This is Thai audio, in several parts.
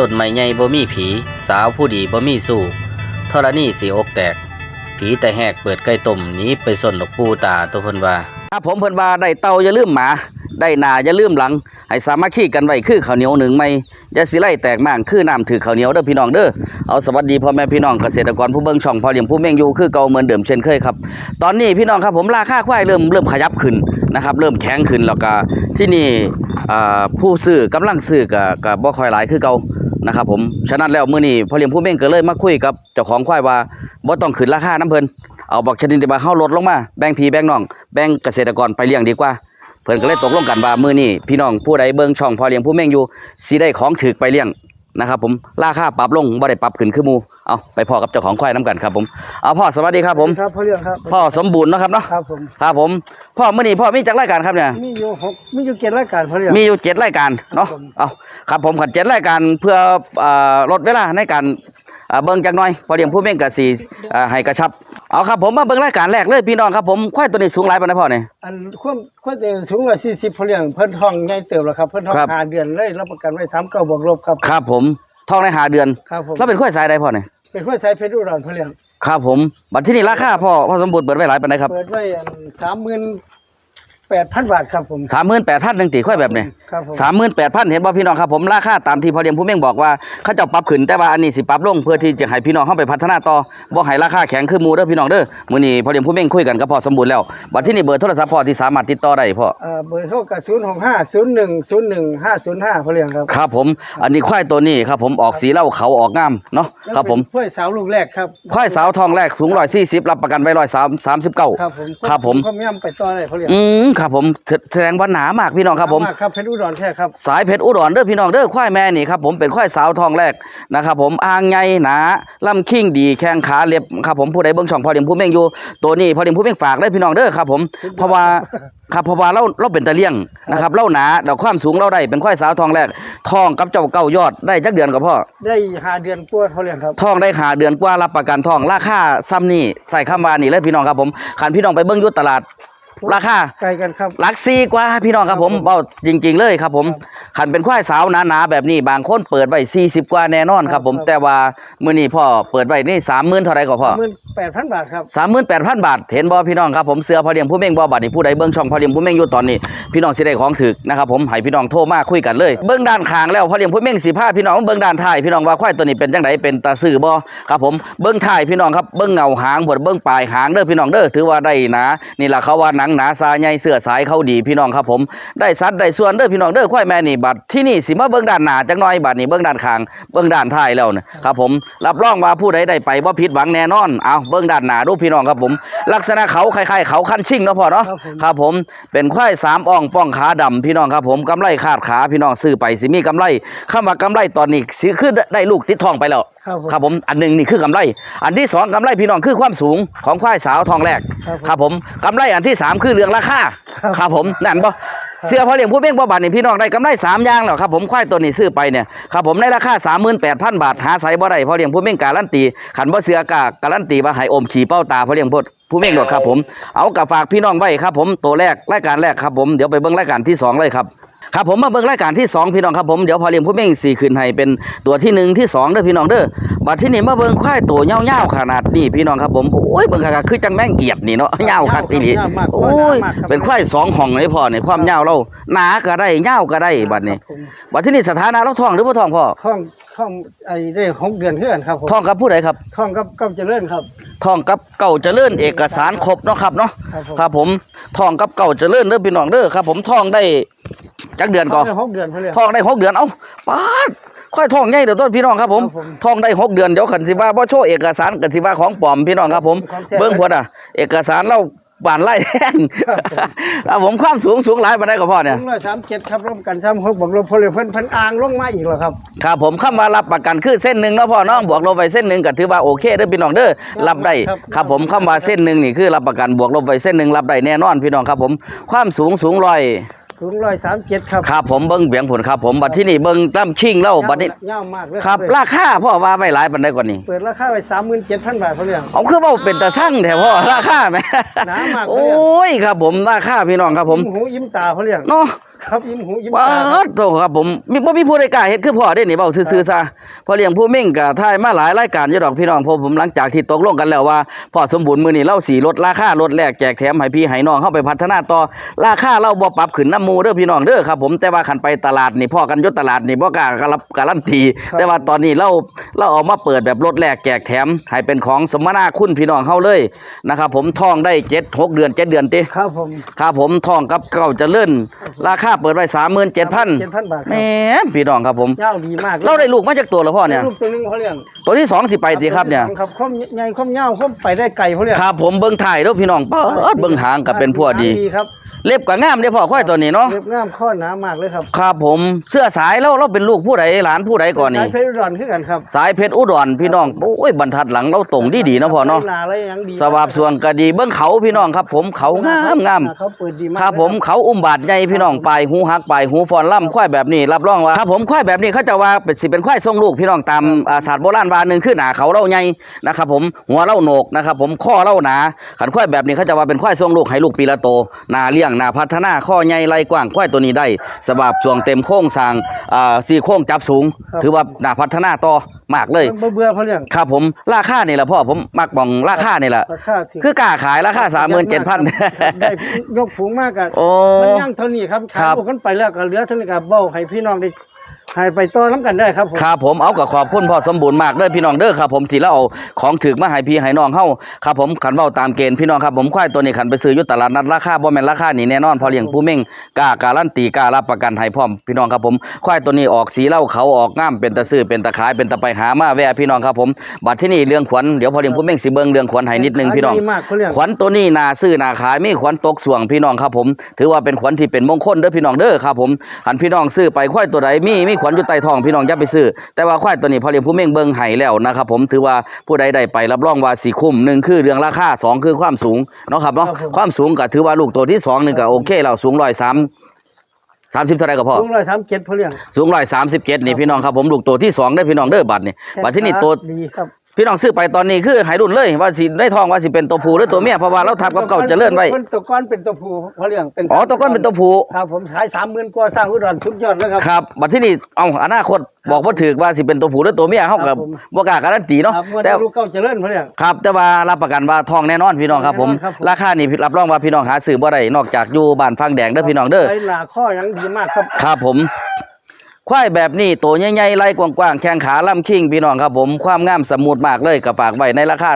ต้นไม้ใหญ่บ่มีผี สาวผู้ดีบ่มีสู้ธรณีสิอกแตก ผีแต่แหกเปิดไก่ต้มหนีไปส่นดอกปูตาตัวเพิ่นว่าครับผมเพิ่นว่าได้เต่าอย่าลืมหมา ได้นาอย่าลืมหลัง ให้สามัคคีกันไว้คือข้าวเหนียวหนึ่งไม่อย่าสิไล่แตกม่างคือน้ำถือข้าวเหนียวเด้อพี่น้องเด้อเอาสวัสดีพ่อแม่พี่น้องเกษตรกรผู้เบิ่งช่องพ่อเลี้ยงผู้เม่งอยู่คือเก่าเหมือนเดิมเช่นเคยครับ ตอนนี้พี่น้องครับผมราคาควายเริ่มเริ่มขยับขึ้นนะครับเริ่มแข็งขึ้นแล้วก็ที่นี่ผู้ซื้อกำลังซื้อก็ก็บ่ค่อยหลายคือเก่า นะครับผมฉะนั้นแล้วมื้อนี้พอเลี้ยงผู้เม่งก็เลยมาคุยกับเจ้าของควายว่าบ่ต้องขึ้นราคาน้ำเพิ่นเอาบักชนิดที่ว่าเฮาลดลงมาแบ่งพี่แบ่งน้องแบ่งเกษตรกรไปเลี้ยงดีกว่า เพิ่นก็เลยตกลงกันว่ามื้อนี้พี่น้องผู้ใดเบิ่งช่องพอเลี้ยงผู้เม่งอยู่สิได้ของถูกไปเลี้ยง นะครับผมราคาปรับลงบ่ได้ปรับขึ้นคือหมู่เอาไปพ่อกับเจ้าของควายนํกันครับผมเอาพ่อสวัสดีครับผมครับพ่อเรื่องครับพ่อสมบูรณ์เนาะครับเนาะครับผมครับผมพ่อมื้อนี้พ่อมีจักรายการครับเนี่ยมีอยู่หกมีอยู่เจ็ดรายการพ่อเรื่องมีอยู่เจ็ดรายการเนาะครับผมเอาครับผมขันเจ็ดรายการเพื่ออ่าลดเวลาในการอ่าเบิ่งจักหน่อยพอเดียงผู้เม่งกับสีอ่าให้กระชับ เอาครับผมมาเบิ่งรายการแรกเลยพี่น้องครับผมควายตัวนี้สูงหลายปานใดพ่อเนี่ย อันความความจะสูงกว่าสี่สิบพ่อเรื่องเพิ่นท้องใหญ่เติบแล้วครับเพิ่นท้องครับ หาเดือนเลยรับประกันไว้สามเก้าบวกลบครับครับผมท้องในหาเดือนครับผมแล้วเป็นควายสายใดพ่อเนี่ยเป็นห้วยสายเพชรอุดรพ่อเรื่องครับผมบัดที่นี่ราคาพ่อพ่อสมบูรณ์เปิดไว้หลายปานใดครับเปิดไว้สามหมื่น แปดพันบาทครับผมสามหมื่นแปดพันหนึ่งตีควายแบบนี้ครับผมสามหมื่นแปดพันเห็นบ่พี่น้องครับผมราคาตามที่พอเลี้ยงผู้เม่งบอกว่าเขาเจ้าปรับขึ้นแต่ว่าอันนี้สิปรับลงเพื่อที่จะให้พี่น้องเข้าไปพัฒนาต่อบ่ให้ราคาแข็งคือหมูเด้อพี่น้องเด้อมื้อนี้พอเลี้ยงผู้เม่งคุยกันกับพ่อสมบูรณ์แล้วบัดที่นี่เบอร์โทรศัพท์พ่อที่สามารถติดต่อได้พ่อเอ่อเบอร์โทรกับศูนย์หกห้าศูนย์หนึ่งศูนย์หนึ่งห้าศูนย์ห้าพ่อเรื่องครับครับผมอันนี้ควายตัวนี้ครับผมออกสีเหล้าเขาออกงามเนาะครับผมห้วยสาวลูกแรกครับควายสาวทองแรกสูง140รับประกันไว้139ครับผมครับผมความย่ำไปต่อได้พ่อเรื่องอืมครับผมแสแสดงว่าหนามากพี่น้องครับผมมากครับเพชรอุดรแท้ครับสายเพชรอุดรเด้อพี่น้องเด้อควายแม่นี่ครับผมเป็นควายสาวทองแรกนะครับผมอ่างใหญ่หนาลำคิงดีแข้งขาเรียบครับผมผู้ใดเบิ่งช่องพอเดียงผู้เม่งอยู่ตัวนี้พอเดียงผู้เม่งฝากได้อพี่น้องเด้อครับผมเพราะว่าครับเพราะว่าเราเราเป็นตะเลี่ยงนะครับเราหนาดอกความสูงเราได้เป็นควายสาวทองแรกทองกับเจ้าเก้ายอดได้จักเดือนกับพ่อได้หาเดือนกว่าพ่อเรื่องครับทองได้หาเดือนกว่ารับประกันทองราคาซ้ำนี่ใส่คำว่านี่เลยพี่น้องครับผมขันพี่น้องไปเบิ่งอยู่ตลาด ราคาไกลกันครับหลักซีกว่าพี่น้องครับผมเบาจริง ๆ เลยครับผมขันเป็นควายสาวหนาๆแบบนี้บางคนเปิดไว้40 กว่าแน่นอนครับ ผมครับแต่ว่ามื้อนี้พ่อเปิดไว้นี่30,000เท่าไหร่ก็พ่อหมื่นแปดพันบาทครับ38,000บาทเห็นบ่พี่น้องครับผมเสือพอเลี้ยงผู้เม่งบ่บัดนี้ผู้ใดเบิ่งช่องพอเลี้ยงผู้เม่งอยู่ตอนนี้ พี่น้องสิได้ของถึกนะครับผมให้พี่น้องโทรมาคุยกันเลย เบิ่งด้านข้างแล้วพอเลี้ยงผู้เม่งสิพาพี่น้องเบิ่งด้านท้ายพี่น้องว่าควายตัวนี้เป็นจังไดเป็นตาซื่อบ่ครับผมเบิ่งท้ายพี่น้องครับเบิ่งเงาหางบดเบิ่งปลายหางเด้อพี่น้องเด้อถือว่าได้หนานี่ล่ะเขาว่าหนังหนาซาใหญ่เสื้อสายเขาดีพี่น้องครับผม ได้สัดได้ส่วนเด้อพี่น้องเด้อควายแม่นี่บัดที่นี่สิมาเบิ่งด้านหน้าจักหน่อยบัดนี้เบิ่งด้านข้างเบิ่งด้านท้ายแล้วนะครับผมรับรองว่าผู้ใดได้ไปบ่ผิดหวังแน่นอนเอาเบิ่งด้านหน้าดูพี่น้องครับผม ลักษณะเขาคล้ายๆเขาคันชิ่งเนาะพ่อเนาะครับผมครับผมเป็นควายสามอ่องป้องขาดำพี่น้องครับผมกำไรขาดขาพี่น้องซื้อไปสิมีกำไรคำว่ากำไรตอนนี้สิคือได้ลูกติดทองไปแล้วครับผมครับผมอันหนึ่งนี่คือกำไร อันที่สองกำไรพี่น้องคือความสูงของควายสาวทองแรกครับผมครับผมกำไรอันที่สามคือเรื่องราคาครับครับผมนั่นบ่เสื้อพอเลี้ยงผู้เบ่งบ่บาทนี่พี่น้องได้กำไรสามอย่างแล้วครับผมควายตัวนี้ซื้อไปเนี่ยครับผมในราคา38,000บาทหาใส่บ่ได้พอเลี้ยงผู้เบ่งการันตีขันบ่เสื้อกะการันตีว่าให้อมขี่เป้าตาพอเลี้ยงพดผู้เบ่งโดดครับผม เอากับฝากพี่น้องไว้ครับผมตัวแรกรายการแรกครับผมเดี๋ยวไปเบิ่งรายการที่สองเลยครับ ครับผมมาเบิ่งรายการที่สองพี่น้องครับผมเดี๋ยวพอเลี้ยงผู้เม่งสี่ขึ้นให้เป็นตัวที่หนึ่งที่สองเด้อพี่น้องเด้อบัดที่นี่มาเบิ่งควายตัวเงาวๆขนาดนี้พี่น้องครับผมโอ้ยเบิ่งคักๆคือจังแม่งเอียดนี่เนาะเงาวคักพี่นี่ยาวมากโอ้ยยาวมากครับเป็นควายสองห้องเลยพ่อนี่ความเงาวเราหนาก็ได้เงาวก็ได้บัดนี้ครับผมบัดที่นี่สถานะเราท้องหรือบ่ท้องพ่อท่องท่องไอ้ได้หกเดือนเท่ากันครับผมท้องกับผู้ใดครับท่องกับกับเจริญครับท้องกับเก่าเจริญเอกสารครบเนาะครับเนาะครับผมครับผมท้องกับเก่าเจริญเด้อพี่น้องเด้อครับ ผมท้องได้ จักเดือนก่อนได้หกเดือนเท่าเรื่องทองได้หกเดือนเอ้าป้าดค่อยทองใหญ่เดี๋ยวต้นพี่น้องครับผมครับผมทองได้หกเดือนเดี๋ยวขันสิว่าบ่โชว์เอกสารกันสิว่าของปลอมพี่น้องครับผม ของแท้ เบิ้งพวดอะ เอกสารเราบานไล่แห้งครับผมความสูงสูงหลายปานใดก็พอเนี่ยสองร้อยสามเจ็ดครับร่วมกันซ้ำหกบวกลบพอเลยเพิ่นเพิ่นอ่างลงมาอีกแล้วครับ ครับผมคำว่ารับประกันคือเส้นหนึ่งเนาะพ่อน้องบวกลบไปเส้นหนึ่งก็ถือว่าโอเคเด้อพี่น้องเด้อรับได้ครับ ครับผมคำว่าเส้นหนึ่งนี่คือรับประกันบวกลบไปเส้นหนึ่งรับได้แน่นอนพี่น้องครับผม ความสูงสูงร้อย สูงร้อยสามเจ็ดครับครับผมเบิ้งเบียงผลครับผมบัดที่นี่เบิ้งตั้มชิงเล่าบัดนี้ยาวมากเลยครับ ราคาพ่อว่าไว้หลายปานใดกว่านี้เปิดราคาไว้สามหมื่นเจ็ดพันบาทพอเรื่องเอาคือเว่าเป็นตาช่างแถวพ่อราคาไหมหนามากเลยโอ้ยครับผมราคาพี่น้องครับผมยิ้หูยิ้มตาพอเรื่องเนาะครับยิ้มหูยิ้มว้าตาครับวโตครับผมมีบ่มีผู้ใดกล้าเฮ็ดคือพ่อได้นี่เว้าซื่อๆซะพอเลี้ยงผู้เม่งก็ทายมาหลายรายการอยู่ดอกพี่น้องเพราะผมหลังจากที่ตกลงกันแล้วว่าพ่อสมบูรณ์มื้อนี้เราสิลดราคาลดแลกแจกแถมให้พี่ให้น้องเข้าไปพัฒนาต่อราคาเราบ่ปรับขึ้นน้ำหมู่เด้อพี่น้องเด้อครับผมแต่ว่าคันไปตลาดนี่พ่อกันอยู่ตลาดนี่บ่กล้าการัการันตีแต่ว่าตอนนี้เราเราเอามาเปิดแบบลดแลกแจกแถมให้เป็นของสมนาคุณพี่น้องเฮาเลยนะครับผมท่องได้7 6เดือน7เดือนติครับผมครับผมทองกับเก่าเจะเลื่อนราคาเปิดไว้สามหมื่นเจ็ดพัน7,000บาทคแหรับมพี่น้องครับผมยาวดีมากเราได้ลูกมาจากตัวแล้วพ่อเนี่ย ลูกตัวหนึงเขาเลี้ยงตัวที่สองสิไปตีครับเนี่ย ครับข้อมใหญ่ข้อมยาวข้อมไปได้ไก่เขาเลี้ยงครับผมเบิ้งถ่ายแล้วพี่น้องเปิดเบิ้งหางกับเป็นพวกดี ครับ เล็บกับงามเด้อพ่อค่อยตัวนี้เนาะเรียบงามข้อหนามากเลยครับครับผมเสื้อสายแล้วเราเป็นลูกผู้ใดหลานผู้ใดก่อนนี่สายเพชรอุดรคือกันครับสายเพชรอุดรพี่น้องโอ้ยบรรทัดหลังเราตรงดีดีๆเนาะพ่อเนาะไรนาอะไรยังดีสวาบสวงก็ดีเบิ้งเขาพี่น้องครับ ผมเขางามงามเขาเปิดดีมากครับผมเขาอุ้มบาดใหญ่พี่น้องปลายหูหักปลายหูฟอนล่ำควายแบบนี้รับรองว่าครับผมควายแบบนี้เขาจะว่าเป็นสิเป็นควายทรงลูกพี่น้องตามอ่าศาสตร์โบราณว่าหนึ่งคือหนาเขาเล่าใหญ่นะครับผมหัวเล่าโหนกนะครับผมข้อเล่าหนาขันควายแบบนี้เขาจะว่าเป็นควายทรงลูกให้ลูกปีละโตหนาเลี้ยงหนาพัฒนาข้อใหญ่ไหลกว้างควายตัวนี้ได้สบับช่วงเต็มโค้งสร้างอ่าสี่โค้งจับสูงถือว่าหนาพัฒนาต่อมากเลยมันบ่เบื่อเขาเลี้ยงครับผมราคานี่แหละพ่อผมมักมองราคานี่แหละราคาสิคือกล้าขายราคาสามหมื่นเจ็ดพัน ได้ยกฝูงมากกันโอ้ มันย่างเท่านี้ครับคขารัยบลูกกันไปแล้วก็เหลือเท่านี้ก็เบ้าให้พี่น้องได้ ให้ไปต่อน้ำกันได้ครับผม ครับผมเอากับขอบคุณพ่อสมบูรณ์มากเด้อพี่น้องเด้อครับผมที่เราเอาของถึกมาให้พี่ให้น้องเฮาครับผมขันเว้าตามเกณฑ์พี่น้องครับผมควายตัวนี้ขันไปซื้ออยู่ตลาดนัดราคาบ่แม่นราคานี่แน่นอนพอเลี้ยงผู้เม่งกล้าการันตีกล้ารับประกันให้พร้อมพี่น้องครับผมควายตัวนี้ออกสีเหล้าเขาออกง่ามเป็นตะซื้อเป็นตะขายเป็นตะไปหามาแว่พี่น้องครับผมบัดที่นี่เรื่องขวัญเดี๋ยวพอเลี้ยงผู้เม่งสิเบิ่งเรื่องขวัญให้นิดนึงพี่น้องขายดีมากเขาเลี้ยงขวัญตัวนี้นาซื้อนาขายมีขวัญตกสวงพี่น้องครับผม ถือว่าเป็นขวัญที่เป็นมงคลเด้อพี่น้องเด้อครับผมหันพี่น้องซื้อไปควายตัวใดมีมีขวัญอยู่ใต้ท้องพี่น้องอย่าไปซื้อ แต่ว่าควายตัวนี้พอเลี้ยงผู้เม่งเบิ่งให้แล้วนะครับผมถือว่าผู้ใดได้ไปรับรองว่าสีคุ้มหนึ่งคือเรื่องราคาสองคือความสูงเนาะครับเนาะครับผมความสูงก็ถือว่าลูกตัวที่สองนี่ก็โอเคแล้วสูงร้อยสามสามสิบเท่าไหรก็พอสูงร้อยสามเจ็ดเขาเลี้ยงสูงร้อยสามสิบเจ็ดนี่พี่น้องครับผมลูกตัวที่สองได้อพี่น้องเด้อบัตรนี่บัตรที่นี่ตัวดีครับ พี่น้องซื้อไปตอนนี้คือใหายรุ่นเลยว่าสิได้ทองว่าสิเป็นตัวผู้หรือตัวเมียเพราะว่าเราทับกับเก่าเจะเลื่อนไว้เป็นตัวก้อนเป็นตัวผู้เขาเลี้ยงเป็นอ๋อตัวก้อนเป็นตัวผู้ครับผมขายสามหมื่นกว่าสร้างอุดรสุดยอดเลยครับครับบัดที่นี่เอาอนาคตบอกว่าถือว่าสิเป็นตัวผู้หรือตัวเมียเฮาครักับบผมบ่กล้าการันตีเนาะครับเมื่อแต่ลูกเก้าเจริญเขาเลี้ยงครับ แต่ว่ารับประกันว่าทองแน่นอนพี่น้องครับผมแน่นอนครับผมราคานี่รับรองว่าพี่น้องหาซื้อบ่ได้นอกจากอยู่บ้านฟังแดงเด้อพี่น้องเด้อไอ้หนาข้อยังดีมากครับครับผม ควายแบบนี้ตัวใหญ่ๆไล่กว้างๆ แข้งขาล่ำคิงพี่น้องครับผม ความงามสมูทมากเลยก็ฝากไว้ในราคา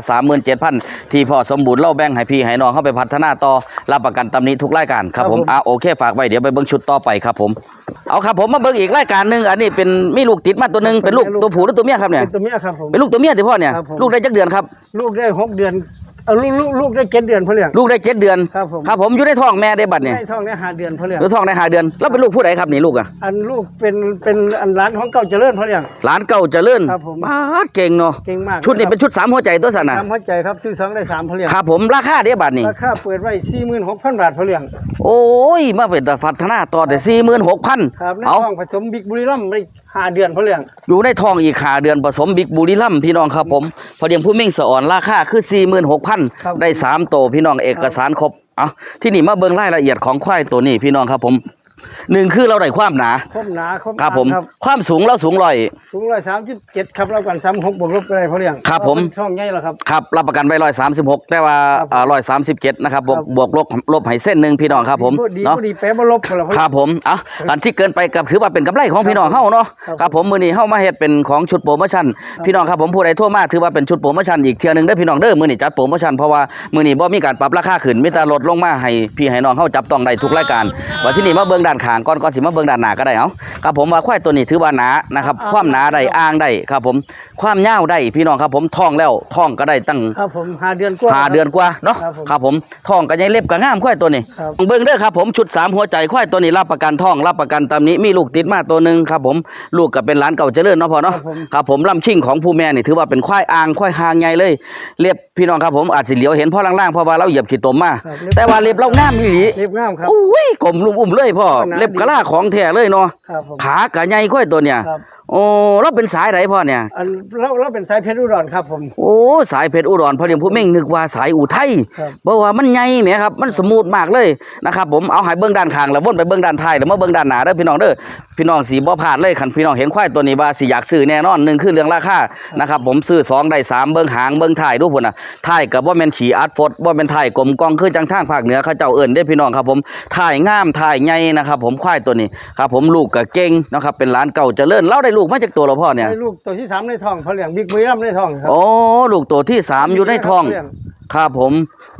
37,000 ที่พอสมบูรณ์เล่าแบ่งให้พี่ให้น้องเข้าไปพัฒนาต่อ รับประกันตำหนี้ทุกรายการครับผมครับผมอะโอเค ฝากไว้เดี๋ยวไปเบิ่งชุดต่อไปครับผม เอาครับผมมาเบิ่งอีกรายการหนึงอันนี้เป็นมีลูกติดมาตัวหนึงเป็นลูกตัวผู้หรือตัวเมียครับเนี่ยเป็นตัวเมียครับผมเป็นลูกตัวเมียสิพ่อเนี่ยครับผมลูกได้จักเดือนครับ ลูกได้หกเดือน เอาลูกลูกลูกได้เจ็ดเดือนเขาเลี้ยง ลูกได้เจ็ดเดือนครับผม ครับผมอยู่ในท้องแม่ได้บัดเนี่ยได้ท้องได้ห้าเดือนเขาเลี้ยงหรือท้องได้ห้าเดือน แล้วเป็นลูกผู้ใดครับนี่ลูกอะ อันลูกเป็นเป็นอันร้านของเก่าเจริญเขาเลี้ยง หลานเก่าเจริญครับผมบ้าดเก่งเนาะ เก่งมาก ชุดนี้เป็นชุดสามหัวใจตัวสันนะทำหัวใจครับซื้อสองได้สามเขาเลี้ยง ครับผมราคาเดียบัดนี่ราคาเปิดไว้สี่หมื่นหกพันบาทเขาเลี้ยง โอ้ยมาเป็นตาฟัฒนาต่อแต่สี่หมื่นหกพันครับในเอาท้องผสมบิ๊กบุรีรัมย์ได้ห้าเดือนเขาเลี้ยง อยู่ในท้องอีกขาเดือนผสมบิ๊กบุรีรัมย์พี่น้องครับผมพอเดียงผู้มิ่งสะอ่อนราคาคือสี่หมื่นหกพันครับได้สามโตวพี่น้องเอกสารครบเอาที่นี่มาเบิ่งรายละเอียดของควายตัวนี้พี่น้องครับผม หนึ่งคือเราได้ความหนาคมหนาคมครับผมครับความสูงเราสูงร้อยสูงร้อยสามสิบเจ็ดครับแล้วกันสามหกบวกลบไปได้เขาเลี้ยงครับผมช่องใหญ่แล้วครับครับรับประกันไว้ร้อยสามสิบหกแต่ว่าครับผมร้อยสามสิบเจ็ดนะครับบวกครับบวกลบลบให้เส้นหนึ่งพี่น้องครับผมดีเนาะบ่ดีแปะบ่ลบกันแล้วเขาครับผมอะอันที่เกินไปกับถือว่าเป็นกำไรของพี่น้องเฮาเนาะครับครับผมมื้อนี้เฮามาเฮ็ดเป็นของชุดโปรโมชั่นพี่น้องครับผมผู้ใดโทรมาถือว่าเป็นชุดโปรโมชั่นอีกเที่ยหนึงเด้อพี่น้องเด้อมื้อนี้จัดโปรโมชั่นเพราะว่ามื้อนี้บ่มีการปรับราคาขึ้นมีแต่ลดลงมาให้พี่ให้น้องเฮาจับต้องได้ทุกรายการว่าที่นี่มาเบิ่งด้านข้างก่อนก่อนสิมาเบิ่งด้านหน้าก็ได้เอ้าครับผมว่าควายตัวนี้ถือว่าหนานะครับ ความหนาได้อ้างได้ครับ ผมความยาวได้พี่น้องครับผมท้องแล้วท้องก็ได้ตั้งครับผมหาเดือนกว่าหาเดือนกว่าเนาะครับผมท้องก็ยังเล็บก็งามควายตัวนี้ เบิ่งเด้อครับผมชุดสามหัวใจควายตัวนี้รับประกันท้องรับประกันตามนี้มีลูกติดมาตัวหนึ่งครับผมลูกก็เป็นหลานเก่าเจริญเนาะพ่อเนาะครับผมลำชิ่งของผู้แม่นี่ถือว่าเป็นควายอ่างควายหางใหญ่เลยเล็บพี่น้องครับผมอาจสิเหลียวเห็นพ่อล่างๆพราะว่าเราเหยียบขี้ตมมาแต่ว่าเล็บเรางามอีหลีเรียบงามครับอุ้ยกลมลุ่มอุ้มเลยพ่อขนาดเล็บกะลาของแท้เลยเนาะครับผมขากะใหญ่ควายตัวเนี่ย ครับ โอ้เราเป็นสายไหนพ่อเนี่ย อันเราเราเป็นสายเพชรอุดรครับผม โอ้สายเพชรอุดรพ่อเลี้ยงผู้เม่งนึกว่าสายอุทัยครับ เพราะว่ามันใหญ่แหมครับมันสมูทมากเลยนะครับ ผมเอาใหายเบื้องด้านข้างแล้ววนไปเบื้องด้านท้ายแล้วมาเบื้องด้านหน้าเด้อพี่น้องเด้อพี่น้องสีบ่พลาดเลยคันพี่น้องเห็นควายตัวนี้ว่าสิอยากซื้อแน่นอนหนึ่งคือเรื่องราคานะครับผมซื้อสองได้สามเบื้องหางเบื้องท้ายดูพุ่นน่ะท้ายกับว่าแม่นขี่อัดฟดว่าแม่นท้ายกลมกองคือจังทางภาคเหนือเขาเจ้าเอิ้นได้อพี่น้องครับผมท้ายงามท้ายใหญ่นะครับ ผมควายตัวนี้ครับผมลูกก็เก่งนะครับเป็นหลานเก่าเจริญเล่าได้ลูกมาจากตัวเราพ่อเนี่ยให้ลูกตัวที่สามในท้องเขาเลี้ยงบิ๊กบุรีรัมย์ในท้องครับโอ้ลูกตัวที่สามอยู่ในท้องเลี้ย ครับผม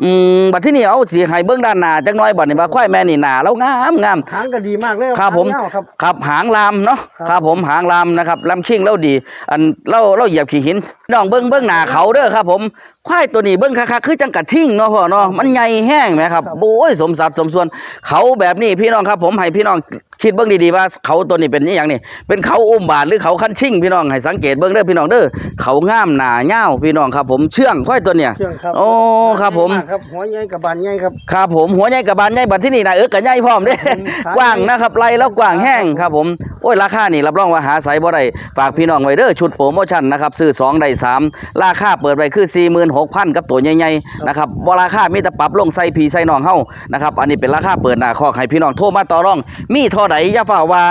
อืมบัดที่นี่เอาสีให้เบื้องด้านหน้าจักหน้อยบัดนี้ว่าควายแม่นี่หน้าแล้วงามงามหางก็ดีมากเลยครับผมหางยาวครับ ครับหางลามเนาะครับครับผมหางลามนะครับลำคิงแล้วดี อันเล่าเล่าเหยียบขี้หินน้องเบิ้งเบิ้งหน้าเขาเด้อครับ ผมควายตัวนี้เบิ้งคักๆคือจังกะทิ่งเนาะพ่อเนาะมันใหญ่แห้งไหมครับโอ้ยสมสัดสมส่วน เขาแบบนี้พี่น้องครับ ผมให้พี่น้องคิดเบิ้งดีๆว่าเขาตัวนี้เป็นอหย่างนี้เป็นเขาอุ้มบาทหรือเขาคันชิ่งพี่น้องให้สังเกตเบิ้งเด้อพี่น้องเด้อเขางามหน้าเง่าวพี่น้องครับ ผมเชื่องควายตัวเนี้ยเชื่องครับโอ้ครับผมดีากครับหัวใหญ่กับบานใหญ่ครับ ครับผมหัวใหญ่กับบานใหญ่บัดที่นี่นะเออกับใหญ่พร้อมเด้ครับผมกว้างนะครับไล่แล้วกว้างแห้งครับผมโอ้ยราคานี่รับรองว่าหาใส่บ่ได้ฝากพี่น้องไว้เด้อชุดโปรโมชั่นนะครับซื้อ2ได้3ราคาเปิดไว้คือ 46,000 กับตัวใหญ่ๆนะครับบ่ราคามีแต่ปรับลงใส่พี่ใส่น้องเฮานะครับอันนี้เป็นราคาเปิดหน้าคอกให้พี่น้องโทรมาต่อรอง มีเท่าใดอย่าฝ่าว่า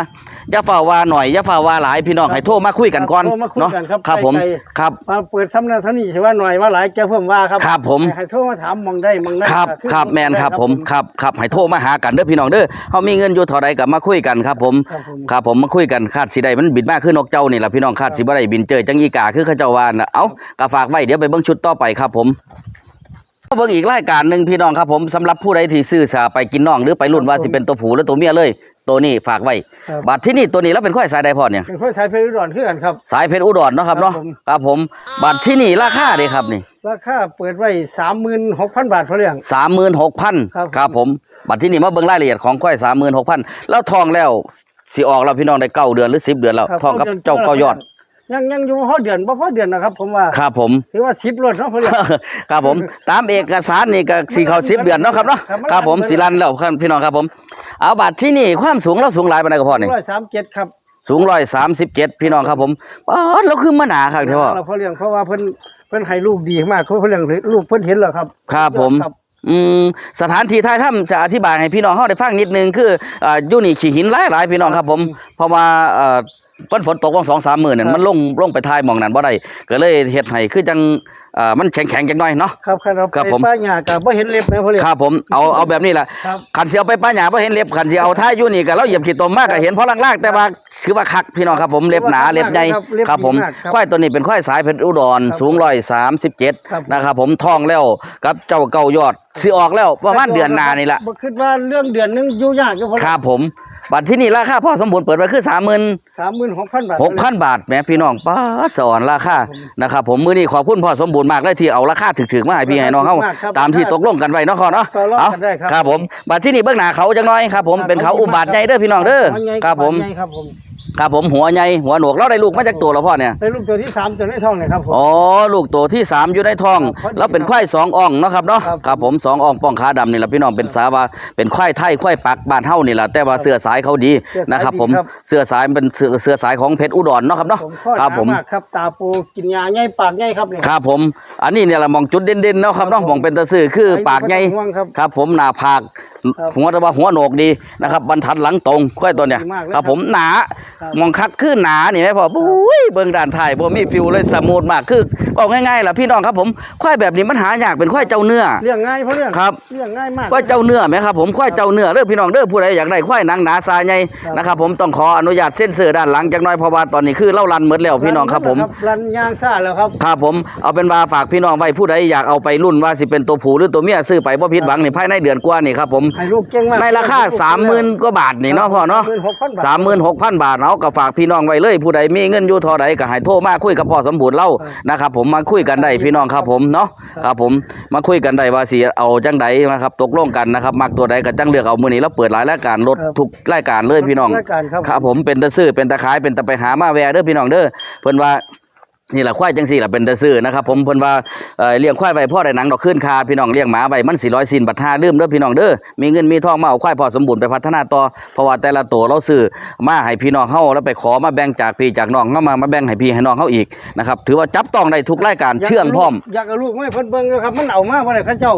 อย่าฝ่าว่าหน่อยอย่าฝ่าว่าหลายพี่น้องให้โทรมาคุยกันก่อนโทรมาคุยเนาะกันครับครับผมไกลครับมาเปิดซ้ำแล้วเท่านี้ใช่ว่าหน่อยว่าหลายแกเพิ่มว่าครับครับผมให้โทรมาถามมองได้มองได้ครับอครับแมนครับผมครับครับให้โทรมาหากันเด้อพี่น้องเด้อเฮามีเงินอยู่เท่าใดก็มาคุยกันครับผมครับผมครับผมมาคุยกันคาดสิได้มันบินมากขึ้นนกเจ้านี่ล่ะพี่น้องคาดสิบ่ได้บินเจอจังอีกาคือเขาเจ้าว่าน่ะเอ้าก็ฝากไว้เดี๋ยวไปเบิ่งชุดต่อไปครับผม เบิ่งอีกรายการหนึ่งพี่น้องครับผมสำหรับผู้ใดที่ซื้อสาไปกินน้องหรือไปรุ่นว่าสิเป็นตัวผู้หรือตัวเมียเลย ตัวนี้ฝากไว้ครับ บัดที่นี่ตัวนี้แล้วเป็นข้อยสายใดพอเนี่ยเป็นคนสายเพชรอุดรคือกันครับ สายเพชรอุดรเนาะครับเนาะครับผม ครับผมบัดที่นี่ราคาเด้ครับนี่ราคาเปิดไว้สามหมื่นหกพันบาทเพราะเรื่อง สามหมื่นหกพันครับ ครับผมบัตรที่นี่มาเบิ่งรายละเอียดของค่อยสามหมื่นหกพันแล้วทองแล้วสิออกแล้วพี่น้องได้เก้าเดือนหรือสิบเดือนแล้วครับทองกับเจ้าเก้ายอด ยังยังอยู่พอเดือนบ่พอเดือนนะครับ ผมว่าครับผมถือว่าสิบรถเนาะเพราะเรื่องครับผม ตามเอกสารนี่ก็สี่เขาสิบเดือนเนาะครับเนาะครับครับผมสีลันแล้วครับพี่น้องครับผม เอาบัตรที่นี่ความสูงเราสูงหลายปานใดก็พอนี่ร้อยสามเจ็ดครับสูงร้อยสามสิบเจ็ดพี่น้องครับผมอ๋อเราคือมาหนาครับเท่าเราเพราะเรื่องเพราะว่าเพิ่นเพิ่นให้ลูกดีมากเพราะเรื่องลูกเพิ่นเห็นแล้วครับ ครับผมครับอืมสถานที่ท้ายถ้ำจะอธิบายให้พี่น้องเฮาได้ฟังนิดนึงคืออ่าอยู่นี่ขี้หินหลายหลายๆพี่น้องครับผม เพราะว่า เอ่อเพิ่นฝนตกว่างสองสามมื้อนั่นครับมันลงลงไปทายหมองนั้นบ่ได้ก็เลยเฮ็ดให้คือจังอ่ามันแข็งๆจังหน่อยเนาะ ครับครับเราครับไปผมป้าหญ้าก็บ่เห็นเล็บนะเพราะเรื่องครับผมเอาเอาแบบนี้แหละครับคันสิเอาไปป้าหญ้าบ่เห็นเล็บคันสิเอาท้ายอยู่นี่ก็เราเหยียบขี้ตมมากก็เห็นเพราะล่างๆแต่ว่าถือว่าคักพี่น้องครับผมเล็บหนาเล็บใหญ่ครับเล็บครับผมดีมากครับควายตัวนี้เป็นควายสายเพชรอุดรครับสูงครับ137นะครับผมท้องแล้วกับเจ้าเก่ายอดสิออกแล้วประมาณเดือนหน้านี่ล่ะบ่คิดว่าเรื่องเดือนหนึงอยู่ยากอยู่เพราะครับผม บัตรที่นี่ราคาพ่อสมบูรณ์เปิดไว้คือสามหมื่น36,000บาทหกพันบาทแหม่พี่น้องป้าดสอนราคานะครับผมมื้อนี้ขอบคุณพ่อสมบูรณ์มากเลยที่เอาราคาถึกๆมาให้พี่ให้น้องเฮาครับตามที่ตกลงกันไว้เนาะพ่อเนาะต่อรองเอากันได้ครับ ครับผมบัตรที่นี่เบื้องหน้าเขาจังน้อยครับผมเป็นเขาอุบาทใหญ่เด้อพี่น้องเด้อหัวใหญ่ครับผมหัวใหญ่ครับผม ครับผมหัวใหญ่หัวหนวกเราได้ลูกมาจากตัวแล้วพ่อเนี่ยได้ลูกตัวที่สามตัวในท้องเลยครับผมอ๋อลูกตัวที่สามอยู่ในท้องครับแล้วเป็นควายสองอ่องเนาะครับเนาะครับครับผมสองอ่องป้องขาดำนี่แหละพี่น้องเป็นสาวาเป็นควายไทยควายปักบ้านเฮานี่แหละแต่ว่าเสื้อสายเขาดีเสื้อสายนะครับดีผมครับเสื้อสายเป็นเสื้อเสื้อสายของเพชรอุดรเนาะครับเนาะผมข้อครับผมหนามากครับตาปูกินยาใหญ่ปากใหญ่ครับเนี่ยครับผม อันนี้เนี่ยละมองจุดเด่นๆเนาะครับเนาะครับมองเป็นตะซื่อคือปากใหญ่ห่วงครับครับผมหน้าผากครับหัวแต่ว่าหัวโหนกดีนะครับบรรทัดหลังตรงควายตัวเนี้ยดีมากเลยครับผมหนาครับมองคักคือหนานี่ไหมพ่อปุ้ยเบิ่งด้านท้ายบ่มีฟิวเลยสมูทมากคือบอกง่ายๆล่ะพี่น้องครับผมควายแบบนี้มันหายากเป็นควายเจ้าเนื้อเรื่องง่ายเพราะเรื่องครับเรื่องง่ายมากควายเจ้าเนื้อไหมครับผมควายเจ้าเนื้อเด้อพี่น้องเด้อผู้ใดอยากได้ควายหนังหนาซาใหญ่ครับนะครับผมต้องขออนุญาตเส้นเสือด้านหลังจักหน่อยเพราะว่าตอนนี้คือเล่ารันหมดแล้วพี่น้องครับผมรันยางซ่าแล้วครับครับผมเอาเป็นว่าฝากพี่น้องไว้ผู้ใดอยากเอาไปรุ่นว่าสิเป็นตัวผู้หรือตัวเมียซื้อไปบ่ผิดหวังนี่ภายในเดือนกว่านี่ครับผมให้ลูกเก่งมากในราคา30,000กว่าบาทนี่เนาะพ่อเนาะ36,000บาท36,000บาทเอาก็ฝากพี่น้องไว้เลยผู้ใดมีเงินอยู่เท่าใดก็ให้โทรมาคุยกับพ่อสมบูรณ์เล่าครับนะครับผมมาคุยกันได้พี่น้องครับผมเนาะครับครับผมมาคุยกันได้ว่าสิเอาจังใดนะครับตกลงกันนะครับมักตัวใดก็จังเลือกเอามื้อนี้แล้วเปิดหลายรายการลดครับทุกรายการเลยพี่น้องรายการครับครับผมเป็นตะซื้อเป็นตะขายเป็นตะไปหามาแวเด้อพี่น้องเด้อเพิ่นว่า นี่แหละควายจังสี่แหละเป็นตะซื่อนะครับผมเพิ่นว่าเอ่อเลี้ยงควายไว้พ่อได้หนังดอกขึ้นคาพี่น้องเลี้ยงหมาไว้มันสี่ร้อยสินบัตรห้าลืมเด้อพี่น้องเด้อมีเงินมีทองมาเอาควายพอสมบูรณ์ไปพัฒนาต่อเพราะว่าแต่ละตัวเราซื้อมาให้พี่น้องเฮาแล้วไปขอมาแบ่งจากพี่จากน้องเฮามามาแบ่งให้พี่ให้น้องเฮาอีกนะครับถือว่าจับต้องได้ทุกรายการเชื่องพร้อมอยากเอาลูกไม่เพิ่นเบิ่งเลยครับมันเอามาบ่ได้เขาเจ้า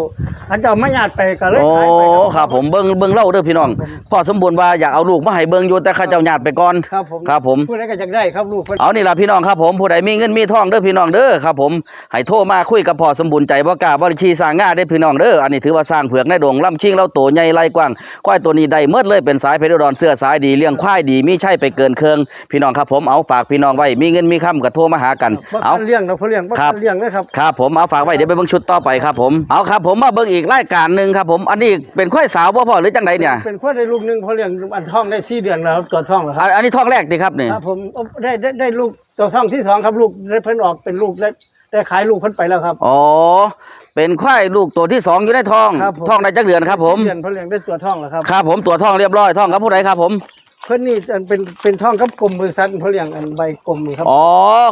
เขาเจ้ามาญาติไปก็เลยโอ้ขายไปครับผมเบิ่งเบิ่งเล่าเด้อพี่น้องพ่อสมบูรณ์ว่าอยากเอาลูกมาให้เบิ่งอยู่แต่เขาเจ้าญาติไปก่อนครับผมครับผมผู้ใดก็อยากได้ครับลูกเพิ่นเอานี่ล่ะพี่น้องครับผมผู้ใดมีเงินมีทองเด้อพี่น้องเด้อครับผมให้โทรมาคุยกับพ่อสมบูรณ์ใจบ่กล้าบ่ได้ชี้สร้างงาได้อพี่น้องเด้ออันนี้ถือว่าสร้างเผือกในโดงลำชิงเราโตใหญ่ไหลกว้างควายตัวนี้ได้เมิดเลยเป็นสายเพชรอุดรเสื้อสายดีเลี้ยงควายดีมีใช่ไปเกินเคืองพี่น้องครับผมเอาฝากพี่น้องไว้มีเงินมีคำก็โทรมาหากันบ่เอาคันเลี้ยงเราเพิ่นเลี้ยงบ่ครัคับนเลี้ยงเลยครับครับผมเอาฝากไว้เดี๋ยวไปเบิ่งชุดต่อไปครับผมเอาครับผมมาเบิ่งอีกรายการหนึงครับผมอันนี้เป็นควายสาวบ่พ่อหรือจังไดเนี่ยเป็นคนได้ลูกหนึงเพราะเลี้ยงอันท้องได้สี่เดือนแล้วครับตัวท้องแล้วครับอันอันนี้ท้องแรกดิครับนี่ครับผมได้ได้ได้ลูก ตัวท้องที่สองครับลูกได้เพิ่นออกเป็นลูกได้ได้ขายลูกเพิ่นไปแล้วครับ อ๋อ เป็นควายลูกตัวที่สองอยู่ในท้องครับผม ท้องได้จักเดือนครับผมสี่เดือนเพราะเลี้ยงได้ตัวท้องแล้วครับ ครับผมตัวท่องเรียบร้อยท่องกับผู้ใดครับผม เพิ่นนี่อันเป็นเป็นท้องกับกลมบริษัทเพราะเลี้ยงอันใบกลมนี่ครับ อ๋อ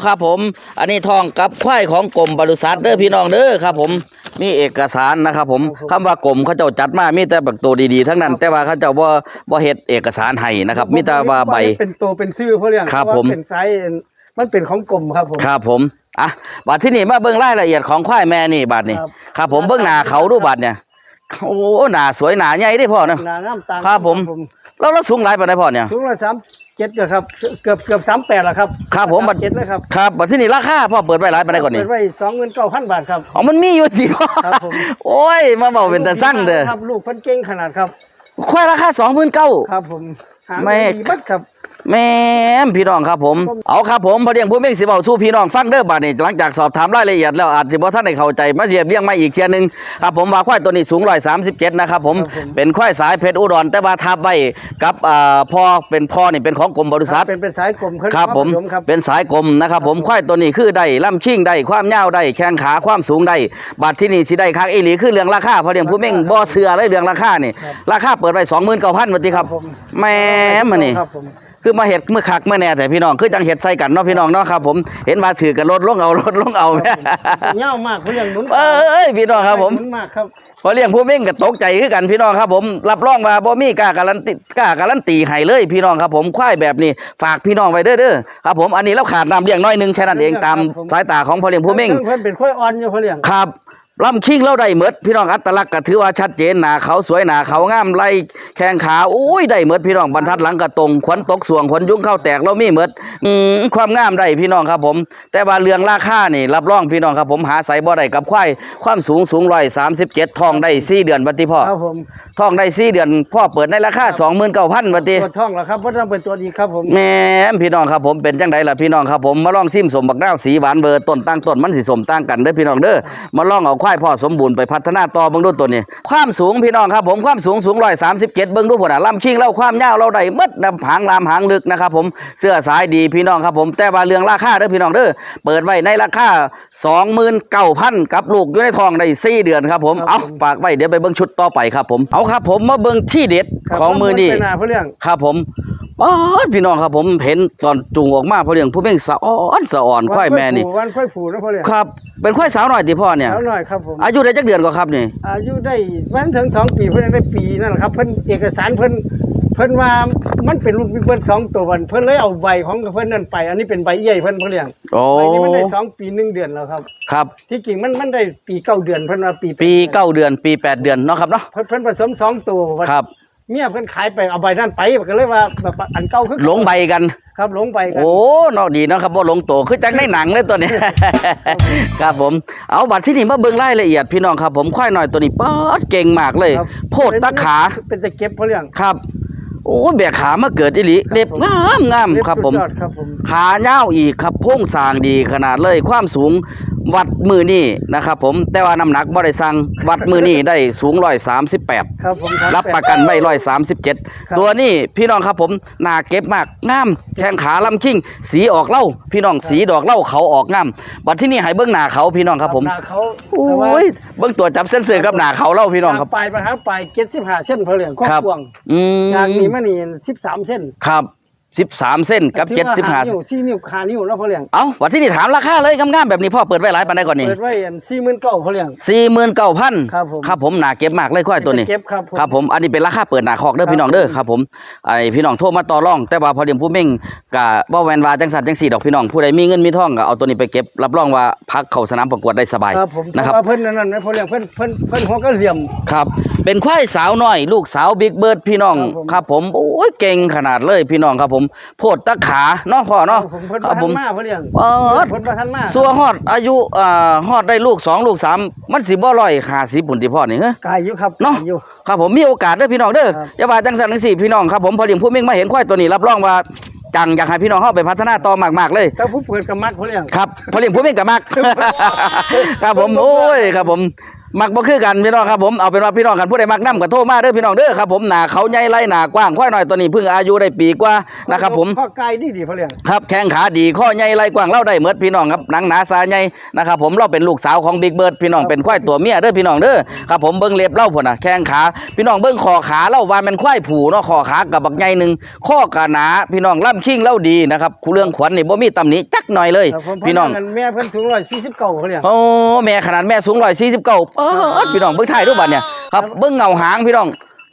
ครับผม อันนี้ท่องกับควายของกรมบริษัทเด้อพี่น้องเด้อครับผม มีเอกสารนะครับผมคำว่ากรมเขาเจ้าจัดมามีแต่แบบตัวดีๆทั้งนั้น แต่ว่าเขาเจ้าบ่บ่เฮ็ดเอกสารให้นะครับ มีแต่ว่าใบ เป็นตัวเป็นชื่อเพราะเลี้ยงครับเพาะว่าผมเป็นไซส์อัน มันเป็นของกลมครับผม ครับผมอะบัดที่นี่มาเบิ่งรายละเอียดของควายแม่นี่บัดนี้ครับ ครับ ผมเบิ่งหน้าเขาดูบัดเนี่ยโอ้หน้าสวยหน้าใหญ่เด้พ่อนะ หนางามตางครับผม แล้วเราสูงหลายปานใดพ่อเนี่ย สูงร้อยสามเจ็ดครับ เกือบเกือบสามแปดแล้วครับครับผมบัดเจ็ดเลยครับครับบัดที่นี่ราคาพ่อเปิดไว้หลายปานใดก่อนนี่เปิดไว้สองหมื่นเก้าพันบาทครับ อ๋อมันมีอยู่สิพ่อครับผม โอ้ยมาเบาเป็นตาสั่งเด้อครับลูกเพิ่นเก่งขนาดครับ ควายราคาสองหมื่นเก้า ครับผมหางแม่ดีบัดครับ แม่มพี่น้องครับผมผมเอาครับผมพอเลี้ยงผู้เม่งสิเบาสู้พี่น้องฟังเด้อบัดนี้หลังจากสอบถามรายละเอียดแล้วอาจสิบ่ท่านได้เข้าใจมาเรียบเรียงมาอีกเทียหนึงครับผมว่าควายตัวนี้สูง137นะครับผมเป็นควายสายเพชรอุดรแต่ว่าทับไว้กับอ่าพ่อเป็นพ่อนี่เป็นของกรมบริษัทเป็นเป็นสายกลมเพิ่นครับผมผสครับเป็นสายกลมนะครับผมควายตัวนี้คือได้ล่ำชิ่งได้ความยาวได้แข้งขาความสูงได้บัดที่นี่สิได้คักอีหลีคือเรื่องราคาพอเลี้ยงผู้เม่งบ่เสือเลยเรื่องราคานี่ราคาเปิดไว้29,000ว่าติครับผมแม่มันนี่ครับผม คือมาเห็ดเมื่อคักเมื่อแน่แต่พี่น้องคือจังเห็ดใส่กันเนาะพี่น้องเนาะครับผมเห็นมาถือกันรถลงเอารถลงเอาเงามากเพิ่นเลี้ยงหนุนเอ้ยพี่น้องครับผมหนุนมากครับพอเลี้ยงผู้เม่งก็ตกใจคือกันพี่น้องครับผมรับรองว่าบ่มีกล้าการันตีกล้าการันตีให้เลยพี่น้องครับผมควายแบบนี้ฝากพี่น้องไว้เด้อเด้อครับผมอันนี้เราขาดน้ำเลี้ยงน้อยหนึงแค่นั้นเองตามสายตาของพอเลี้ยงผู้เม่งเพิ่นเป็นค่อยอ่อนอยู่เพิ่นเลี้ยงครับ ลำคิงเราได้เมดพี่น้องอัตลักษณ์ก็ถือว่าชัดเจนหนาเขาสวยหนาเขางามไล่แข้งขาอุ้ยได้เมดพี่น้องบรรทัดหลังกระตรงขวัญตกสวงขวัญยุงเข้าแตกเรามีเมดอืมความงามได้พี่น้องครับผม แต่ว่าเรื่องราคานี่ รับรองพี่น้องครับผมหาใส่บ่ได้กับควายความสูงสูงร้อยสามสิบเจ็ดทองได้สี่เดือนวัติพ่อครับผมทองได้สี่เดือนพ่อเปิดในราคาสองหมื่นเก้าพันวัติตัวจท้องแล้วครับบ่ต้องเป็นตัวดีครับผมแหม่พี่น้องครับผมเป็นจังไดล่ะพี่น้องครับผมมาลองซิมสมบักดาวสีหวานเบอร์ต้นตั้งต้นมันสิสมตั้งกันเด้อพี่น้องเด้อมาลองเอาควายพ่อสมบูรณ์ไปพัฒนาต่อเบิ่งดูตัวนี้ ความสูงพี่น้องครับผมความสูงสูง137เบิ่งดูพุ่นน่ะลำคิงเราความยาวเราได้หมดนำหางลามหางลึกนะครับผมเสื้อสายดีพี่น้องครับผมแต่ว่าเรื่องราคาเด้อพี่น้องเด้อเปิดไว้ในราคา29,000กับลูกอยู่ในท้องได้4เดือนครับผมเอาฝากไว้เดี๋ยวไปเบิ่งชุดต่อไปครับผมเอาครับผมมาเบิ่งที่เด็ดของมือนี้เป็นหน้าเพิ่นเลี้ยงครับผม อ๋อพี่น้องครับผมเห็นตอนจูงออกมาเพราะเลี้ยงผู้เพ่งสะอ่อนสะอ่อนควายแม่นี่วันค่อยผูนะเพิ่นเลี้ยงครับ เป็นควายสาวหน่อยติพ่อเนี่ยแล้วหน่อยครับผมอายุได้จักเดือนก็ครับนี่อายุได้วันถึงสองปีเพิ่นยังได้ปีนั่นแหละครับเพิ่นเอกสารเพิ่นเพิ่นว่ามันเป็นลูกบิ๊กเบิ้ลสองตัววันเพิ่นเลยเอาใบของเพิ่นนั่นไป อันนี้เป็นใบใหญ่เพิ่นเพิ่นเลี้ยงโอ้ใบนี้มันได้สองปีหนึ่งเดือนแล้วครับครับ ที่จริงมันมันได้ปีเก้าเดือนเพิ่นว่าปีปีเก้าเดือนปีแปดเดือนเนาะครับเนาะเพิ่นเพิ่นผสมสองตัววันครับ เมียเพิ่นขายไปเอาใบนั่นไปก็เลยว่าแบบอันเก่าคือหลงใบกัน ครับหลงไปกันโอ้เนาะดีเนาะครับบ่หลงโตคือจังในหนังเลยตัวนี้ ครับผมเอาบัตรที่นี่มาเบิ่งรายละเอียดพี่น้องครับ ผมควายหน่อยตัวนี้ป๊ดเก่งมากเลยครับโพดตะขาเป็นสเก็บเพิ่นเลี้ยงครับ โอ้แบกขามาเกิดอีหลีเล็บงามงามเล็บครับสุดผมยอดครับผมขาเย้าวอีกครับโพ่งสร้างดีขนาดเลยความสูงวัดมือนี่นะครับ ผมแต่ว่าน้ำหนักบ่ได้สั่งวัดมือนี่ได้สูงร้อยสามสิบแปด ครับผมรับประกันไว้ร้อยสามสิบเจ็ดครับตัวนี้พี่น้องครับผมหนาเก็บมากงามแข้งขาลำคิงสีออกเหล่าพี่น้องสีดอกเหล่าเขาออกงามบัดที่นี่ให้เบิ้งหน้าเขาพี่น้องครับผมหน้าเขาโอ้ยเบิ้งตัวจับเส้นเสือกับหน้าเขาเหล่าพี่น้องครับปลายไปครับปลาย75เส้นเพิ่นเลี้ยงควาครับมกว้างอืมจากนี้มานี่สิบสามเส้นครับ 13เส้นกับที่ว่หนิ้ว75สี่นิ้วขานิ้วแล้วพ่อเลี้ยงเอ้าวันที่นี่ถามราคาเลยงามๆแบบนี้พ่อเปิดไว้หลายปานใดก่อนนี่เปิดไว้อันสี่หมื่นเก้าพ่อเลี้ยง49,000ครับผมครับผมหนาเก็บมากเลยค่อยตัวนี้เก็บครับผมครับผมอันนี้เป็นราคาเปิดหนาคอกเด้อครับพี่น้องเด้อครับผมไอพี่น้องโทรมาต่อรอง แต่ว่าพอเดียมผู้เม่งกะบ่แวนว่าจังสันจังสี่ดอกพี่น้องผู้ใดมีเงินมีทองก็เอาตัวนี้ไปเก็บรับรองว่าพักเข้าสนามประกวดได้สบายครับผมนะครับเพาว่าเพิ่นนั่นนั่นนะพ่อเลี้ยงเพิ่นเพิ่นเพิ่นหัวก็เหลี่ยมครับเป็นควายสาวน้อย ลูกสาวบิ๊กเบิร์ดพี่น้องครับผมครับผมโอ้ยเก่งขนาดเลยพี่น้องครับผมโพดตะขาเนาะพ่อเนาะผมเพิ่นคบ่รับผทัมนมาพ่อเลี้ยงเปิดเพิ่นบ่ทันมาสัวฮอดอายุอ่าฮอดได้ลูกสองลูกสามมันสิบ่ร้อยห้าสิบปุ่นที่พ่อนี่เฮ้กายอยู่ครับเนาะ กยอยู่ ครับผมมีโอกาสเด้อพี่น้องเด้อครับ อย่าว่าจังสันจังสี่พี่น้องครับผมพอเลี้ยงผู้เม่งมาเห็นควายตัวนี้รับรองว่าจังอยากให้พี่น้องเข้าไปพัฒนาต่อมากๆเลย แต่ผู้เปิดกับมักพ่อเลี้ยง ครับพอเลี้ยงผู้เม่งกับมักครับผมโอ้ยครับผม มักบ่คือกันพี่น้องครับผมเอาเป็นว่าพี่น้องกันผู้ใดมักนํก็โทรมาเด้อพี่น้องเด้อครับผมหน้าเขาใหญ่ไล่หน้ากว้างควายน้อยตัวนี้เพิ่งอายุได้ปีกว่านะครับผมข้อกายดีดีพ่อเลี้ยงครับแข้งขาดีข้อใหญ่ไหล่กว้างเล่าได้เหมือดพี่น้องครับหนังหนาซาใหญ่นะครับผมเราเป็นลูกสาวของบิ๊กเบิร์ดพี่น้องเป็นควายตัวเมียเด้อพี่น้องเด้อครับผมเบิ้งเล็บเล่าพุ่นน่ะแข้งขา พี่น้องเบิ้งคอขาเล่าว่ามันควายผูเนาะคอขากับบักใหญ่หนึ่งข้อกะหนาพี่น้องล่ำคิงเล่าดีนะครับเรื่องขวัญนี่บ่มีตำหนิจักหน่อยเลยครับผมพี่น้องพ่เลี้ยแม่เพิ่นสูง149พ่อเลี้ยงโอ้แม่ขนาดแม่สูงร้อยสี่สิบเก้าเปิดพี่น้องเบิ้งถ่ายรูปบัตรเนี่ยครับเบิ้งเงาหางพี่น้อง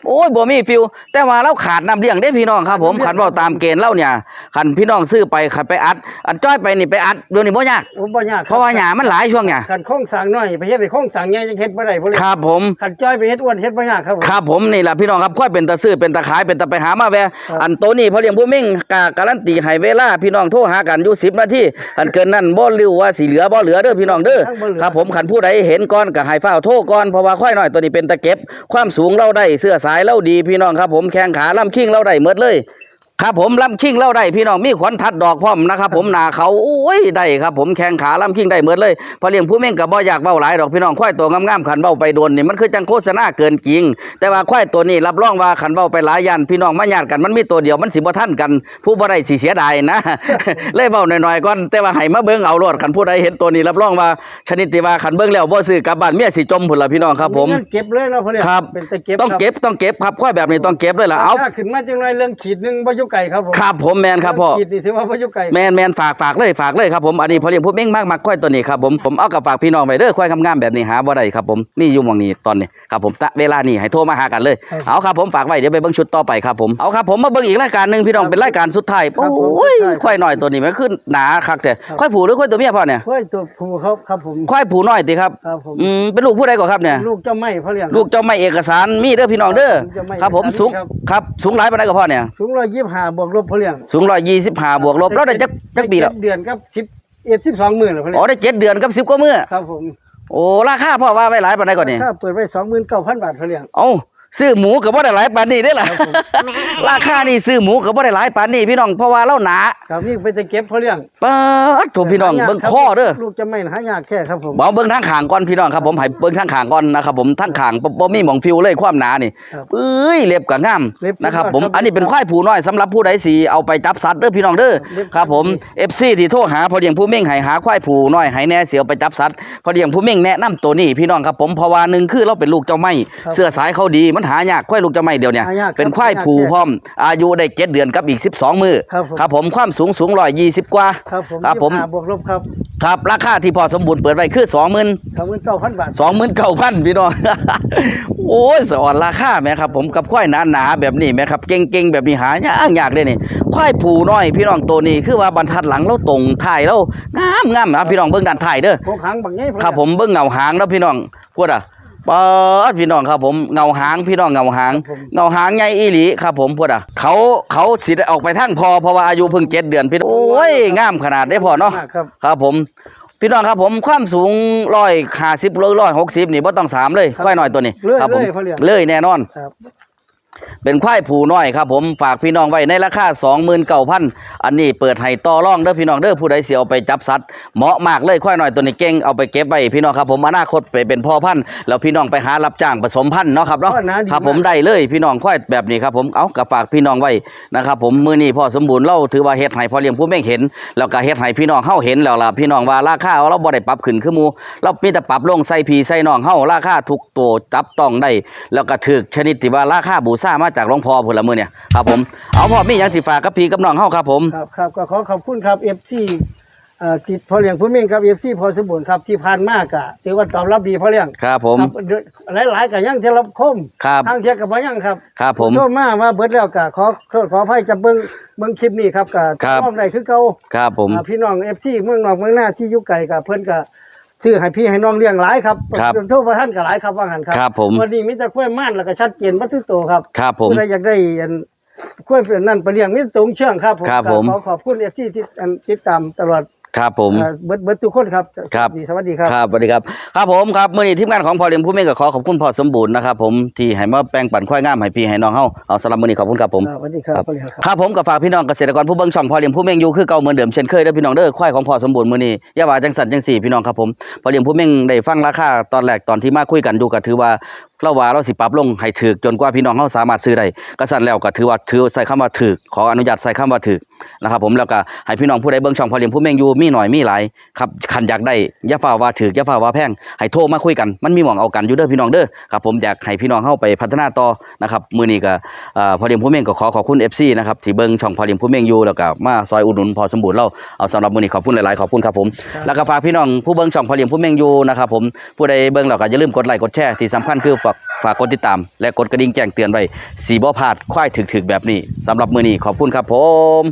โอ้ยบ่มีฟิว แต่ว่าเราขาดน้ำเลี้ยงได้พี่น้องครับ ผมขันเว่าตามเกณฑ์เล่าเนี่ยขันพี่น้องซื้อไปขันไปอัด อันจ้อยไปนี่ไปอัดเดี๋ยวนี้บ่ยากโอ้บ่ยากเพราะว่าหญ้ามันหลายช่วงเนี่ยคันโค้งสร้างน้อยไปเฮ็ดให้โค้งสร้างใหญ่จังเฮ็ดบ่ได้พ่อเลี้ยงครับผมคันจ้อยไปเฮ็ดอ้วนเฮ็ดบ่ยากครับผม ครับผมนี่แหละพี่น้องครับค่อยเป็นตาซื้อเป็นตาขายเป็นตาไปหามาแวะครับอันโตนี่พอเลี้ยงผู้มิ่งกะการันตีให้เวลาพี่น้องโทรหากันอยู่10นาทีอันเกินนั้นบ่รู้ว่าสิเหลือบ่เหลือเด้อพี่น้องเด้อทั้งบ่เหลือ ครับผมขันผู้ใดเห็นก่อนก็ให้ฟ้าวโทรก่อนเพราะว่าค่อยน้อยตัวนี้เป็นตะเก็บ ความสูงเราได้เสื้อสายเล่าดีพี่น้องครับผมแข้งขาล่ำคิงเราได้หมดเลย ครับผมลำคิงเล่าได้พี่น้องมีขวัญทัดดอกพร้อมนะครับผมหนาเขาโอ้ยได้ครับผมแข้งขาลำคิงได้หมดเลยพอเลี้ยงผู้เม่งกับบ่อยากเบ้าหลายดอกพี่น้องควายตัวงามๆขันเบ้าไปโดนนี่มันคือจังโฆษณาเกินจริง แต่ว่าควายตัวนี้รับรองว่าขันเบ้าไปหลายยันพี่น้องมาญาติกันมันมีตัวเดียวมันสิบ่ทันกัน ผู้บ่ได้สิเสียดายนะเลยเบ้าหน่อยๆก่อนแต่ว่าให้มาเบิ่งเอาโลดขันผู้ใดเห็นตัวนี้รับรองว่าชนิดที่ว่าขันเบิ่งแล้วบ่ซื้อกลับบ้านเมียสิจมพุ่นล่ะพี่น้องครับผมเงินเก็บเลยเนาะพ่อเลี้ยงครับเป็นตะเก็บต้องเก็บต้องเก็บครับควายแบบนี้ต้องเก็บเลยล่ะเอาเอาถ้าขึ้นมาจังไรเรื่องขีดหนึงบ่อยู่ไกลครับผมครับผมแมนครับพ่อเขีดนี่ถือว่าบ่อยู่ไกลแมนแมนฝากฝากเลยฝากเลยครับผมอันนี้พอเลี้ยงผู้เม่งมากมักควายตัวนี้ครับผมผมเอากับฝากพี่น้องไปเด้อควายงามๆแบบนี้หาบ่ได้ครับผมมีอยู่หมองนี้ตอนนี้ครับผมตะเวลานี้ให้โทรมาหากันเลยเอาครับผมฝากไว้เดี๋ยวไปเบิ่งชุดต่อไปครับผมเอาครับผมมาเบิ่งอีกรายการหนึงพี่น้องเป็นรายการสุดท้ายโอ้ยควายน้อยตัวนี้มันขึ้นหนาคักแต่ควายผูหรือควายตัวเมียพ่อเนี่ยเฮ้ยตัวผู้ครับครับผมควายผูน้อยติครับครับผมอืมเป็นลูกผู้ใดก่อนครับเนี่ยลูกเจ้าไม่พ่อเลี้ยงลูกเจ้าไม่เอกสารมีเด้อพี่น้องเด้อเจ้าไม่ครับผมเอกสารสูงครับครับสูงหลายปานใดก็พ่อเนี่ยสูง125บวกลบพ่อเลี้ยงสูง125บวกลบแล้วได้จักจักปีแล้วเดือนครับ10เอ็ด12มื้อแล้วพ่อเลี้อ๋ยองได้เจ็ดเดือนกับ10กว่ามื้อครับผมโอ้ราคาพ่อว่าไว้หลายปานใดก่อนนี่ถ้าเปิดไว้29,000บาทพ่อเลี้ยงเอ้า ซื้อหมูก็บ่ได้หลายปานนี้เด้อล่ะครับผม ราคานี่ซื้อหมูก็บ่ได้หลายปานนี้พี่น้องเพราะว่าเราหนาครับนี่ไปจะเก็บพ่อเลี้ยงปาดโถพี่น้องหายากเบิ่งครับข้อเด้อ ลูกเจะไม่หายากแค่ครับผมบ่เบิ่งทางข้างก่อนพี่น้องครับผมให้เบิ่งทางข้างก่อนนะครับผมทางข้างบ่บ่มีหม่องฟิวเลยความหนานี่ครับเอ้ยเล็บก็งามเล็บนะครับสุดยอดผมครับอันนี้เป็นควายผูน้อยสำหรับผู้ใดสิเอาไปจับสัตว์เด้อพี่น้องเด้อเล็บ ครับผม FC ที่โทรหาพอเลี้ยงผู้เม่งให้หาควายผูน้อยให้แน่เสียวไปจับสัตว์พอเลี้ยงผู้เม่งแนะนำตัวนี้พี่น้องครับผมเพราะว่าหนึ่งคือเราเป็นลูกเจ้าไม้ครับเสื้อสายเขาดีมันหายากควายลูกเจ้าไม้เดียวเนี่ยหายากครับเป็นควายผูหายากพร้อม อายุได้เจ็ดเดือนกับอีก 12 มือครับผมครับผมความสูงสูง120กว่า ครับผมครับผม25บวกลบครับครับราคาที่พอสมบูรณ์เปิดไว้คือ20,000 29,000บาท29,000พี่น้อง โอ้ยสอนราคาแม่ครับ ผมกับควายหนาๆแบบนี้แม่ครับ เก่งๆ แบบนี้หายากยากเลยนี่ควายผูน้อย พี่น้องตัวนี้คือว่าบรรทัดหลังเราตรงถ่ายเรางามงามนะพี่น้องเบิ่งด้านถ่ายเด้อโคงหางบางไงพ่อครับผมเบิ่งเงาหางแล้วพี่น้องพูดอะ ปอดพี่น้องครับผมเงาหางพี่น้องเงาหาง เงาหางใหญ่อีหลีครับผมพูดอะเขาเขาสิได้ออกไปทางพอเพราะว่าอายุเพิ่งเจ็ดเดือนพี่น้องโอ้ยงามขนาดได้พอเนาะมกครับครับผมพี่น้องครับผมความสูงร้อยห้าสิบร้อยหกสิบนี่บ่ต้องสามเลยครับควายน้อยตัวนี้เลื่อยครับผมเลื่อยเขาเรียกเลยแน่นอนครับ เป็นควายผูน้อยครับผมฝากพี่น้องไว้ในราคา29,000อันนี้เปิดให้ต่อรองเด้อพี่น้องเด้อผู้ใดเสิเอาไปจับสัตว์เหมาะมากเลยควายน้อยตัวนี้เก่งเอาไปเก็บไว้พี่น้องครับผมอนาคตไปเป็นพ่อพันธุ์แล้วพี่น้องไปหารับจ้างผสมพันธุ์เนาะครับเนาะครับผมได้เลยพี่น้องควายแบบนี้ครับผมเอากับฝากพี่น้องไว้นะครับผมมื้อนี้พ่อสมบูรณ์เราถือว่าเฮ็ดให้พ่อเลี้ยงผู้แม่งเห็น แล้วก็เฮ็ดให้พี่น้องเฮาเห็นแล้วล่ะพี่น้องว่าราคาเราบ่ได้ปรับขึ้นคือหมู่เรามีแต่ปรับลงใส่พีใส่น้องเฮาราคาทุกตัวจับต้องได้แล้วก็ถูกชนิดที่ว่าราคาบูซ่ามาจากหลวงพ่อพุ่นละมื้อเนี่ยครับผมเอาพ่อมีหยังสิฝากกับพี่กับน้องเฮาครับผม ครับครับก็ขอขอบคุณครับเอฟซีเอ่อจิตพ่อเลี้ยงผู้เม่งครับเอฟซีพอสมบูรณ์ครับที่ผ่านมากอะถือว่าตอบรับดีพ่อเลี้ยงครับผมครับหลายๆก็ยังจะรับคมครับทางเทียกับบ่ยังครับครับผมโชคมาว่าเบิดแล้วก็ขอขอขออภัยจะเบิ่งเบิ่งคลิปนี้ครับก็ครับมองได้คือเก่าครับผมอ่าพี่น้อง FC เมืองนอกเมืองหน้าที่อยู่ไกลก็เพิ่นก็ ซื้อให้พี่ให้น้องเลี้ยงหลายครับครับโทษว่าท่านก็หลายครับว่างั้นครับครับผมวันนี้มีแต่กล้วยม่านแล้วก็ชัดเจนวัตถุโตครับครับผม ผู้ใดอยากได้อันกล้วยเป็นนั่นไปเลี้ยงมีแต่ตรงเชื่องครับผมครับก็ผม ขอขอบคุณ FC ที่อันติดตามตลอด ครับผมอ่าเบิดเบิดทุกคนครับครับสวัสดีครับ ครับสวัสดีครับ ครับผมครับมื่อนี้ทีมงานของพ่อเลี้ยงผู้เม่งก็ขอขอบคุณพ่อสมบูรณ์นะครับผมที่ให้มาแปลงปั่นควายงามให้พี่ให้น้องเฮาเอาสำหรับมื่อนี้ขอบคุณครับผมอ่าสวัสดีครับพ่อเลี้ยงครับ ครับผมกับฝากพี่น้องเกษตรกรผู้เบิ่งช่องพ่อเลี้ยงผู้เม่งอยู่คือเก่าเหมือนเดิมเช่นเคยเด้อพี่น้องเด้อควายของพ่อสมบูรณ์มื้อนี้อย่าว่าจังสันจังสี่พี่น้องครับผมพ่อเลี้ยงผู้เม่งได้ฟังราคาตอนแรกตอนที่มาคุยกันอยู่ก็ถือว่าเราว่าเราสิปรับลงให้ถูกจนกว่าพี่น้องเฮาสามารถซื้อได้ก็สั่นแล้วก็ถือว่าถือใส่คำว่าถูกขออนุญาตใส่คำว่าถูกนะครับผมแล้วก็ให้พี่น้องผู้ใดเบิ่งช่องพอเลี้ยงผู้เมงอยู่มีหน่อยมีหลายครับคันอยากได้ย่าฝ่าว่าถูกอย่าฝ่าว่าแพงให้โทรมาคุยกันมันมีหม่องเอากันอยู่เด้อพี่น้องเด้อครับผมอยากให้พี่น้องเฮาไปพัฒนาต่อนะครับมือนี้ก็เอ่อพ่อเลี้ยงผู้เมงก็ขอขอบคุณ FC นะครับที่เบิ่งช่องพอเลี้ยงผู้เมงอยู่แล้วก็มาซอยอุดหนุนพอสมบูรณ์เราเอาสำหรับมือนี้ขอบคุณหลายๆขอบคุณครับผมแล้วก็ฝากพี่น้องผู้เบิ่งช่องพอเลี้ยงผู้เมงอยู่นะครับผมผู้ใดเบิ่งแล้วก็อย่าลืมกดไลค์กดแชร์ที่สำคัญคือฝากฝากกดติดตาม และกดกระดิ่งแจ้งเตือนไว้สีบ่พลาดควายถึกๆแบบนี้สำหรับมือนี้ขอบคุณครับผม